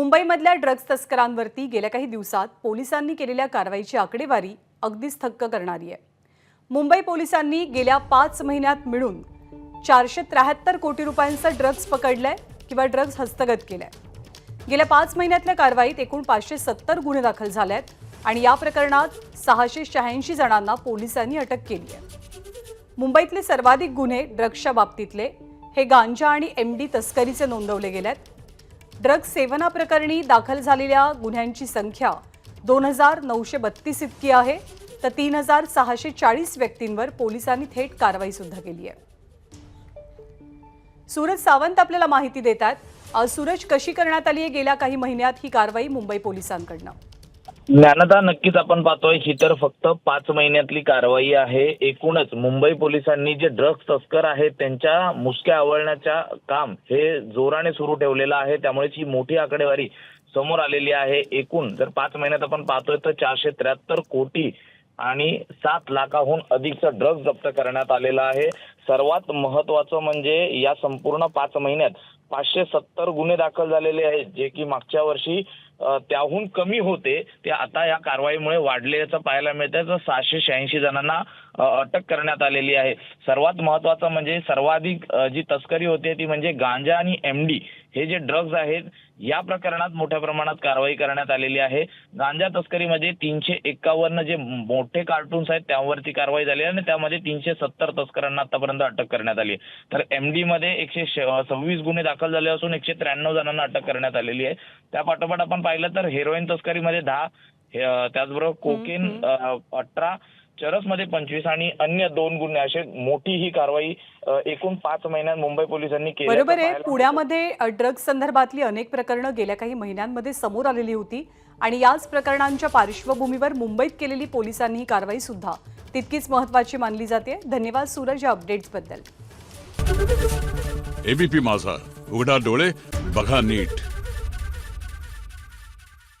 मुंबईमधल्या drugs तस्करांवरती गेल्या काही दिवसात पोलिसांनी केलेल्या कारवाईची आकडेवारी अगदीच थक्क करणारी आहे. मुंबई पोलिसांनी गेल्या पाच महिन्यात मिळून चारशे त्र्याहत्तर कोटी रुपयांचं ड्रग्ज पकडलंय किंवा ड्रग्ज हस्तगत केलंय. गेल्या पाच महिन्यातल्या कारवाईत एकूण पाचशे सत्तर गुन्हे दाखल झाले आहेत आणि या प्रकरणात सहाशे शहाऐंशी जणांना पोलिसांनी अटक केली आहे. मुंबईतले सर्वाधिक गुन्हे ड्रग्जच्या बाबतीतले हे गांजा आणि एम डी तस्करीचे नोंदवले गेलेत. ड्रग्ज सेवनाप्रकरणी दाखल झालेल्या गुन्ह्यांची संख्या दोन हजार नऊशे बत्तीस इतकी आहे. तर तीन हजार सहाशे चाळीस व्यक्तींवर पोलिसांनी थेट कारवाई सुद्धा केली आहे. सूरज सावंत आपल्याला माहिती देतात आहेत सूरज कशी करण्यात आली आहे? गेल्या काही महिन्यात ही कारवाई मुंबई पोलिसांकडनं. ज्ञानदा नक्कीच आपण पाहतोय. ही तर फक्त पाच महिन्यातली कारवाई आहे. एकूणच मुंबई पोलिसांनी जे ड्रग्ज तस्कर आहेत त्यांच्या मुसक्या आवळण्याच्या काम हे जोराने सुरू ठेवलेलं आहे. त्यामुळे ही मोठी आकडेवारी समोर आलेली आहे. एकूण जर पाच महिन्यात आपण पाहतोय तर चारशे त्र्याहत्तर कोटी आणि सात लाखाहून अधिकचा ड्रग्ज जप्त करण्यात आलेला आहे. सर्वात महत्वाचं म्हणजे या संपूर्ण पाच महिन्यात पाचशे सत्तर गुन्हे दाखल झालेले आहेत जे की मागच्या वर्षी त्याहून कमी होते. ते आता या कारवाईमुळे वाढल्याचं पाहायला मिळतंय. तर सहाशे शहाऐंशी जणांना अटक करण्यात आलेली आहे. सर्वात महत्वाचं म्हणजे सर्वाधिक जी तस्करी होते ती म्हणजे गांजा आणि एमडी हे जे ड्रग्ज आहेत या प्रकरणात मोठ्या प्रमाणात कारवाई करण्यात आलेली आहे. गांजा तस्करीमध्ये तीनशे एकावन्न जे मोठे कार्टून्स आहेत त्यावरती कारवाई झाली आहे आणि त्यामध्ये तीनशे सत्तर तस्करांना आतापर्यंत अटक करण्यात आली. आहे तर एमडी मध्ये एकशे सव्वीस गुन्हे दाखल झाले असून एकशे त्र्याण्णव जणांना अटक करण्यात आलेली आहे. त्या पाठोपाठ आपण पाहिलं तर हेरोईन तस्करीमध्ये दहा त्याचबरोबर कोकेन अठरा चरसमध्ये पंचवीस आणि अन्य दोन गुन्हे असे मोठी ही कारवाई एकूण पाच महिन्यात मुंबई पोलिसांनी केली बरोबर आहे. पुण्यामध्ये ड्रग्ज संदर्भातली अनेक प्रकरणं गेल्या काही महिन्यांमध्ये समोर आलेली होती आणि याच प्रकरणांच्या पार्श्वभूमीवर मुंबईत केलेली पोलिसांनी ही कारवाई सुद्धा तितकीच महत्वाची मानली जाते. धन्यवाद सूरज या अपडेट्सबद्दल एबीपी माझा. उघडा डोळे बघा नीट.